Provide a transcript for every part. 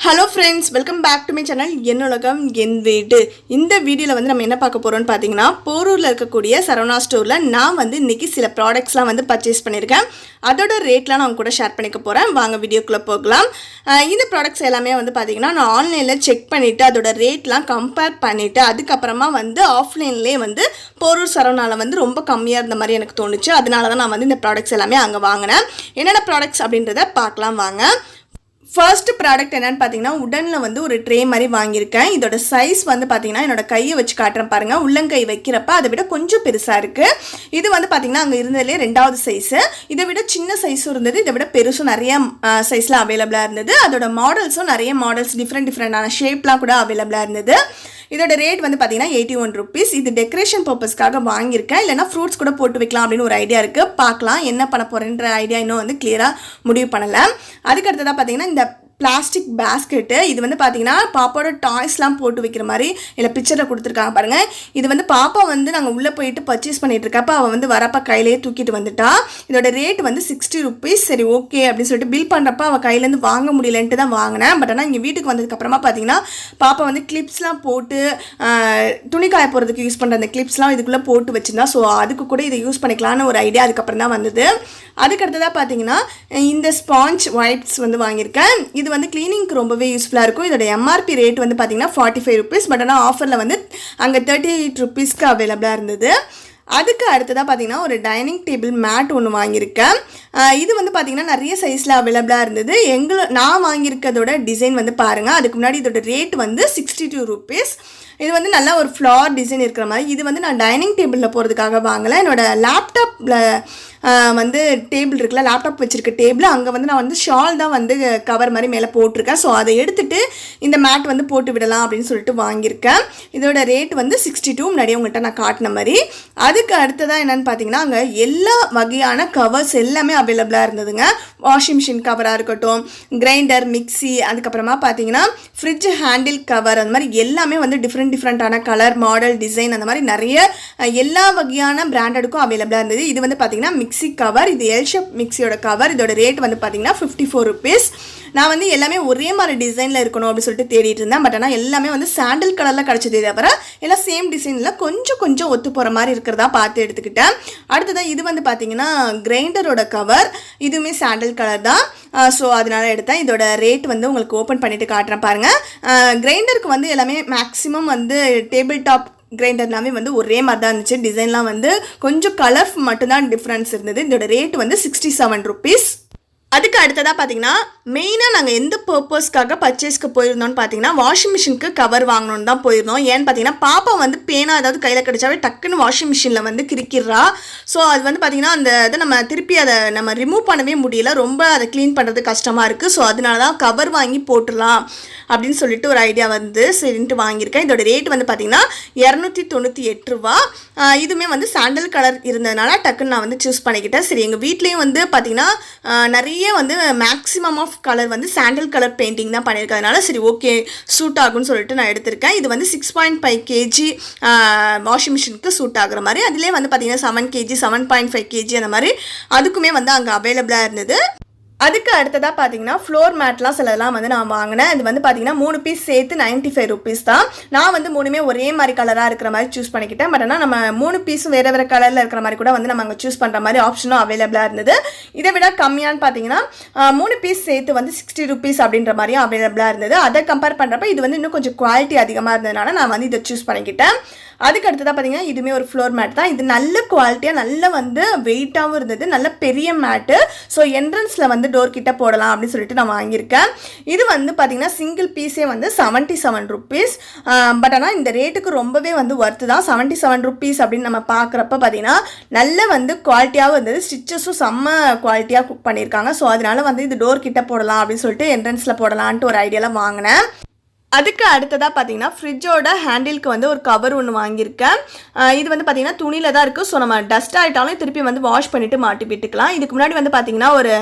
Hello friends welcome back to my channel என்னுலகம் என் வீடு. இந்த வீடியோவில் வந்து நம்ம என்ன பார்க்க போகிறோம்னு பார்த்தீங்கன்னா போரூரில் இருக்கக்கூடிய சரவணா ஸ்டோரில் நான் வந்து இன்றைக்கி சில ப்ராடக்ட்ஸ்லாம் வந்து பர்ச்சேஸ் பண்ணியிருக்கேன் அதோட ரேட்லாம் நான் உங்க கூட ஷேர் பண்ணிக்க போகிறேன் வாங்க வீடியோக்குள்ளே போகலாம். இந்த ப்ராடக்ட்ஸ் எல்லாமே வந்து பார்த்தீங்கன்னா நான் ஆன்லைனில் செக் பண்ணிவிட்டு அதோட ரேட்லாம் கம்பேர் பண்ணிவிட்டு அதுக்கப்புறமா வந்து ஆஃப்லைன்லேயே வந்து போரூர் சரவணாவில் வந்து ரொம்ப கம்மியாக இருந்த மாதிரி எனக்கு தோணுச்சு. அதனால தான் நான் வந்து இந்த ப்ராடக்ட்ஸ் எல்லாமே அங்கே வாங்கினேன். என்னென்ன ப்ராடக்ட்ஸ் அப்படின்றத பார்க்கலாம் வாங்க. ஃபர்ஸ்ட் ப்ராடக்ட் என்னன்னு பார்த்தீங்கன்னா உடனில் வந்து ஒரு ட்ரே மாதிரி வாங்கியிருக்கேன். இதோட சைஸ் வந்து பார்த்தீங்கன்னா என்னோட கையை வச்சு காட்டுறேன் பாருங்கள் உள்ளங்கை வைக்கிறப்ப அதை விட கொஞ்சம் பெருசாக இருக்குது இது வந்து பார்த்தீங்கன்னா அங்கே இருந்ததுலேயே ரெண்டாவது சைஸு இதை விட சின்ன சைஸும் இருந்தது. இதை விட பெருசும் நிறைய சைஸில் அவைலபிளாக இருந்தது. அதோட மாடல்ஸும் நிறைய மாடல்ஸ் டிஃப்ரெண்ட் டிஃப்ரெண்டான ஷேப்லாம் கூட அவைலபிளாக இருந்தது. இதோட ரேட் வந்து பார்த்தீங்கன்னா எயிட்டி ஒன் ருபீஸ் இது டெக்கரேஷன் பர்பஸ்க்காக வாங்கியிருக்கேன். இல்லைனா ஃப்ரூட்ஸ் கூட போட்டு வைக்கலாம் அப்படின்னு ஒரு ஐடியா இருக்குது பார்க்கலாம் என்ன பண்ண போகிறேன்ற ஐடியா இன்னும் வந்து கிளியராக முடிவு பண்ணலை. அதுக்கு அடுத்ததாக பார்த்தீங்கன்னா இந்த பிளாஸ்டிக் பேஸ்கெட்டு இது வந்து பார்த்தீங்கன்னா பாப்பாவோட டாய்ஸ்லாம் போட்டு வைக்கிற மாதிரி இல்லை பிக்சரில் கொடுத்துருக்காங்க பாருங்கள் இது வந்து பாப்பா வந்து நாங்கள் உள்ளே போயிட்டு பர்ச்சேஸ் பண்ணிகிட்டு இருக்கப்ப அவள் வந்து வரப்போ கையிலேயே தூக்கிட்டு வந்துட்டா. இதோட ரேட் வந்து சிக்ஸ்டி ருபீஸ் சரி ஓகே அப்படின்னு சொல்லிட்டு பில் பண்ணுறப்ப அவள் கையிலேருந்து வாங்க முடியலன்ட்டு தான் வாங்கினேன். பட் ஆனால் இங்கே வீட்டுக்கு வந்ததுக்கப்புறமா பார்த்தீங்கன்னா பாப்பா வந்து கிளிப்ஸ்லாம் போட்டு துணி காய போகிறதுக்கு யூஸ் பண்ணுற அந்த கிளிப்ஸ்லாம் இதுக்குள்ளே போட்டு வச்சுருந்தா. ஸோ அதுக்கு கூட இதை யூஸ் பண்ணிக்கலான்னு ஒரு ஐடியா அதுக்கப்புறம் தான் வந்தது. அதுக்கு அடுத்ததாக பார்த்தீங்கன்னா இந்த ஸ்பாஞ்ச் வைப்ஸ் வந்து வாங்கியிருக்கேன். இது இது வந்து கிளீனிங்க்கு ரொம்பவே யூஸ்ஃபுல்லாக இருக்கும். இதோட எம்ஆர்பி ரேட் வந்து பார்த்தீங்கன்னா ஃபார்ட்டி ஃபைவ் ருபீஸ் பட் ஆனால் ஆஃபரில் வந்து அங்கே தேர்ட்டி எயிட் ருபீஸ்க்கு அவைலபிளாக இருந்தது. அதுக்கு அடுத்ததாக பார்த்தீங்கன்னா ஒரு டைனிங் டேபிள் மேட் ஒன்று வாங்கியிருக்கேன். இது வந்து பார்த்தீங்கன்னா நிறைய சைஸில் அவைலபிளாக இருந்தது. எங்களை நான் வாங்கியிருக்கதோட டிசைன் வந்து பாருங்கள் அதுக்கு முன்னாடி இதோட ரேட் வந்து சிக்ஸ்டி டூ ருபீஸ் இது வந்து நல்லா ஒரு ஃப்ளார் டிசைன் இருக்கிற மாதிரி. இது வந்து நான் டைனிங் டேபிளில் போகிறதுக்காக வாங்கலை. என்னோடய லேப்டாப்பில் வந்து டேபிள் இருக்குல்ல லேப்டாப் வச்சுருக்க டேபிள் அங்கே வந்து நான் வந்து ஷால் தான் வந்து கவர் மாதிரி மேலே போட்டிருக்கேன். ஸோ அதை எடுத்துட்டு இந்த மேட் வந்து போட்டு விடலாம் அப்படின்னு சொல்லிட்டு வாங்கியிருக்கேன். இதோட ரேட் வந்து சிக்ஸ்டி டூ முன்னாடியே உங்கள்கிட்ட நான் காட்டின மாதிரி. அதுக்கு அடுத்ததாக என்னென்னு பார்த்தீங்கன்னா அங்கே எல்லா வகையான கவர்ஸ் எல்லாமே அவைலபிளாக இருந்ததுங்க. வாஷிங் மிஷின் கவராக இருக்கட்டும் கிரைண்டர் மிக்ஸி அதுக்கப்புறமா பார்த்தீங்கன்னா ஃப்ரிட்ஜ் ஹேண்டில் கவர் அந்த மாதிரி எல்லாமே வந்து டிஃப்ரெண்ட் டிஃப்ரெண்ட்டான கலர் மாடல் டிசைன் அந்த மாதிரி நிறைய எல்லா வகையான பிராண்டடுக்கும் அவைலபிளாக இருந்தது. இது வந்து பார்த்தீங்கன்னா மிக்ஸி கவர் இது எல் ஷேப் கவர் இதோட ரேட் வந்து பார்த்தீங்கன்னா ஃபிஃப்டி ஃபோர் ருபீஸ் நான் வந்து எல்லாமே ஒரே மாதிரி டிசைனில் இருக்கணும் அப்படின்னு சொல்லிட்டு தேடிட்டு இருந்தேன். பட் ஆனால் எல்லாமே வந்து சாண்டில் கலரில் கிடச்சதே தவிர எல்லாம் சேம் டிசைனில் கொஞ்சம் கொஞ்சம் ஒத்து போகிற மாதிரி இருக்கிறதா பார்த்து எடுத்துக்கிட்டேன். அடுத்ததாக இது வந்து பார்த்தீங்கன்னா கிரைண்டரோட கவர் இதுவுமே சாண்டில் கலர் தான். ஸோ அதனால் எடுத்தேன். இதோட ரேட் வந்து உங்களுக்கு ஓப்பன் பண்ணிவிட்டு காட்டுறேன் பாருங்கள் கிரைண்டருக்கு வந்து எல்லாமே மேக்ஸிமம் வந்து டேபிள் டாப் கிரைண்டர்னாவே வந்து ஒரே மாதிரி தான் இருந்துச்சு. டிசைன்லாம் வந்து கொஞ்சம் கலர் மட்டும்தான் டிஃப்ரென்ஸ் இருந்தது. இதோட ரேட் வந்து சிக்ஸ்டி செவன் ருபீஸ் அதுக்கு அடுத்ததாக பார்த்தீங்கன்னா மெயினாக நாங்கள் எந்த பர்பஸ்க்காக பர்ச்சேஸ்க்கு போயிருந்தோம்னு பார்த்தீங்கன்னா வாஷிங் மிஷினுக்கு கவர் வாங்கணும்னு தான் போயிருந்தோம். ஏன்னு பார்த்தீங்கன்னா பாப்பா வந்து பேனா ஏதாவது கையில் கிடைச்சாவே டக்குன்னு வாஷிங் மிஷினில் வந்து கிரிக்கிறா ஸோ அது வந்து பார்த்தீங்கன்னா அந்த இதை நம்ம திருப்பி அதை நம்ம ரிமூவ் பண்ணவே முடியல. ரொம்ப அதை க்ளீன் பண்ணுறது கஷ்டமாக இருக்குது ஸோ அதனால தான் கவர் வாங்கி போட்டுடலாம் அப்படின்னு சொல்லிட்டு ஒரு ஐடியா வந்து சரின்ட்டு வாங்கியிருக்கேன். இதோட ரேட் வந்து பார்த்தீங்கன்னா இரநூத்தி தொண்ணூற்றி எட்டு ரூபா. இதுவுமே வந்து சாண்டல் கலர் இருந்ததுனால டக்குன்னு நான் வந்து சூஸ் பண்ணிக்கிட்டேன். சரி எங்கள் வீட்லேயும் வந்து பார்த்தீங்கன்னா நிறைய இதுலேயே வந்து மேக்ஸிமம் ஆஃப் கலர் வந்து சாண்டல் கலர் பெயிண்டிங் தான் பண்ணியிருக்கிறதுனால சரி ஓகே சூட் ஆகும்னு சொல்லிட்டு நான் எடுத்திருக்கேன். இது வந்து six point five kg washing மிஷினுக்கு சூட் ஆகுற மாதிரி. அதிலே வந்து பார்த்தீங்கன்னா seven kg seven point five kg அந்த மாதிரி. அதுக்குமே வந்து அங்கே அவைலபிளாக இருந்தது. அதுக்கு அடுத்ததாக பார்த்தீங்கன்னா ஃப்ளோர் மேட்லாம் சிலதெல்லாம் வந்து நான் வாங்கினேன். இது வந்து பார்த்தீங்கன்னா மூணு பீஸ் சேர்த்து 95 ஃபைவ் ருபீஸ் தான். நான் வந்து மூணுமே ஒரே மாதிரி கலராக இருக்கிற மாதிரி சூஸ் பண்ணிக்கிட்டேன். பட் ஆனால் நம்ம மூணு பீஸும் வேறு வேறு கலரில் இருக்கிற மாதிரி கூட வந்து நம்ம அங்கே சூஸ் பண்ணுற மாதிரி ஆப்ஷனும் அவைலபிளாக இருந்தது. இதை விட கம்மியான்னு பார்த்தீங்கன்னா மூணு பீஸ் சேர்த்து வந்து சிக்ஸ்டி ருபீஸ் அப்படின்ற மாதிரியும் அவைலபிளாக இருந்தது. அதை கம்பேர் பண்ணுறப்ப இது வந்து இன்னும் கொஞ்சம் குவாலிட்டி அதிகமாக இருந்ததுனால நான் வந்து இதை சூஸ் பண்ணிக்கிட்டேன். அதுக்கு அடுத்ததாக பார்த்தீங்கன்னா இதுவுமே ஒரு ஃப்ளோர் மேட் தான். இது நல்ல குவாலிட்டியாக நல்ல வந்து வெயிட்டாகவும் இருந்தது. நல்ல பெரிய மேட்டு ஸோ என்ட்ரன்ஸில் வந்து டோர் கிட்ட போடலாம் அப்படின்னு சொல்லிட்டு நான் வாங்கியிருக்கேன். இது வந்து பார்த்தீங்கன்னா சிங்கிள் பீஸே வந்து செவன்ட்டி செவன் ருபீஸ் பட் ஆனால் இந்த ரேட்டுக்கு ரொம்பவே வந்து ஒர்த்து தான். செவன்ட்டி செவன் ருபீஸ் அப்படின்னு நம்ம பார்க்குறப்ப பார்த்தீங்கன்னா நல்ல வந்து குவாலிட்டியாகவும் இருந்தது. ஸ்டிச்சஸும் செம்ம குவாலிட்டியாக குக் பண்ணியிருக்காங்க. ஸோ அதனால வந்து இது டோர் கிட்ட போடலாம் அப்படின்னு சொல்லிட்டு என்ட்ரன்ஸில் போடலான்ட்டு ஒரு ஐடியாவில் வாங்கினேன். அதுக்கு அடுத்ததாக பார்த்தீங்கன்னா ஃப்ரிட்ஜோட ஹேண்டிலுக்கு வந்து ஒரு கவர் ஒன்று வாங்கியிருக்கேன். இது வந்து பார்த்தீங்கன்னா துணியில் தான் இருக்குது ஸோ நம்ம டஸ்ட் ஆகிட்டாலும் திருப்பி வந்து வாஷ் பண்ணிவிட்டு மாட்டி விட்டுக்கலாம். இதுக்கு முன்னாடி வந்து பார்த்தீங்கன்னா ஒரு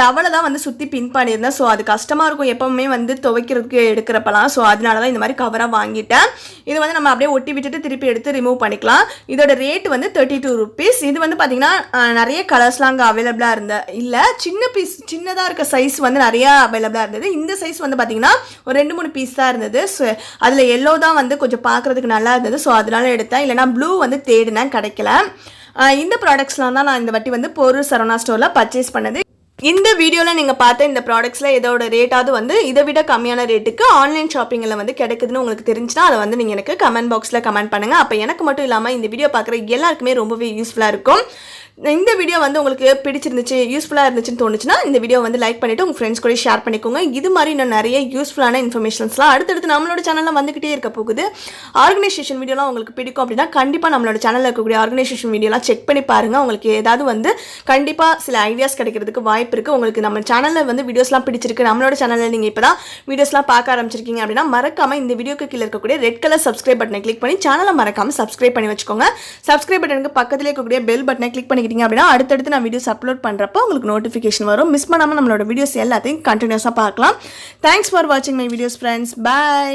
டவலை தான் வந்து சுற்றி பின் பண்ணியிருந்தேன். ஸோ அது கஷ்டமாக இருக்கும் எப்போவுமே வந்து துவைக்கிறதுக்கு எடுக்கிறப்பலாம் ஸோ அதனால தான் இந்த மாதிரி கவராக வாங்கிட்டேன். இது வந்து நம்ம அப்படியே ஒட்டி விட்டுட்டு திருப்பி எடுத்து ரிமூவ் பண்ணிக்கலாம். இதோட ரேட் வந்து தேர்ட்டி டூ ருபீஸ் இது வந்து பார்த்தீங்கன்னா நிறைய கலர்ஸ்லாம் அங்கே அவைலபிளாக இருந்த இல்லை. சின்ன பீஸ் சின்னதாக இருக்க சைஸ் வந்து நிறையா அவைலபிளாக இருந்தது. இந்த சைஸ் வந்து பார்த்தீங்கன்னா ஒரு ரெண்டு மூணு பீஸ் தான் இருந்தது. ஸோ அதில் எல்லோ தான் வந்து கொஞ்சம் பார்க்குறதுக்கு நல்லா இருந்தது. ஸோ அதனால எடுத்தேன். இல்லைனா ப்ளூ வந்து தேடினேன் கிடைக்கல. இந்த ப்ராடக்ட்ஸ்லாம் தான் நான் இந்த வாட்டி வந்து பொருள் சரவணா ஸ்டோரில் பர்ச்சேஸ் பண்ணது. இந்த வீடியோவில் நீங்கள் பார்த்த இந்த ப்ராடக்ட்ஸில் இதோட ரேட்டாவது வந்து இதை விட கம்மியான ரேட்டுக்கு ஆன்லைன் ஷாப்பிங்கில் வந்து கிடைக்குதுன்னு உங்களுக்கு தெரிஞ்சுன்னா அதை வந்து நீங்கள் எனக்கு கமெண்ட் பாக்ஸில் கமெண்ட் பண்ணுங்கள் அப்போ எனக்கு மட்டும் இல்லாமல் இந்த வீடியோ பார்க்குற எல்லாருக்குமே ரொம்பவே யூஸ்ஃபுல்லாக இருக்கும். இந்த வீடியோ வந்து உங்களுக்கு பிடிச்சிருந்துச்சு யூஸ்ஃபுல்லாக இருந்துச்சுன்னு தோணுச்சுன்னா இந்த வீடியோ வந்து லைக் பண்ணிவிட்டு உங்கள் ஃப்ரெண்ட்ஸ் கூட ஷேர் பண்ணிக்கோங்க. இது மாதிரி இன்னும் நிறைய யூஸ்ஃபுல்லான இன்ஃபர்மேஷன்ஸ்லாம் அடுத்தடுத்து நம்மளோட சேனலில் வந்துக்கிட்டே இருக்க போகுது. ஆர்கனைசேஷன் வீடியோலாம் உங்களுக்கு பிடிக்கும் அப்படின்னா கண்டிப்பாக நம்மளோட சேனலில் இருக்கக்கூடிய ஆர்கனைசேஷன் வீடியோலாம் செக் பண்ணி பாருங்கள் உங்களுக்கு ஏதாவது வந்து கண்டிப்பாக சில ஐடியாஸ் கிடைக்கிறதுக்கு வாய்ப்பு இருக்குது உங்களுக்கு நம்ம சேனலில் வந்து வீடியோஸ்லாம் பிடிச்சிருக்கு. நம்மளோட சேனலில் நீங்கள் இப்போ தான் வீடியோஸ்லாம் பார்க்க ஆரம்பிச்சிருக்கீங்க அப்படின்னா மறக்காமல் இந்த வீடியோக்கு கீழே இருக்கக்கூடிய ரெட் கலர் சப்ஸ்கிரைப் பட்டனை கிளிக் பண்ணி சேனலை மறக்காமல் சப்ஸ்கிரைப் பண்ணி வச்சுக்கோங்க. சப்ஸ்கிரைப் பட்டனுக்கு பக்கத்தில் இருக்கக்கூடிய பெல் பட்டனை கிளிக் பண்ணிக்கிட்டீங்க அப்படின்னா அடுத்தடுத்து நான் வீடியோஸ் அப்லோட் பண்ணுறப்போ உங்களுக்கு நோட்டிஃபிகேஷன் வரும். மிஸ் பண்ணாமல் நம்மளோட வீடியோஸ் எல்லாத்தையும் கண்டினியூஸாக பார்க்கலாம். தேங்க்ஸ் ஃபார் வாட்சிங் மை வீடியோஸ் ஃப்ரெண்ட்ஸ் பை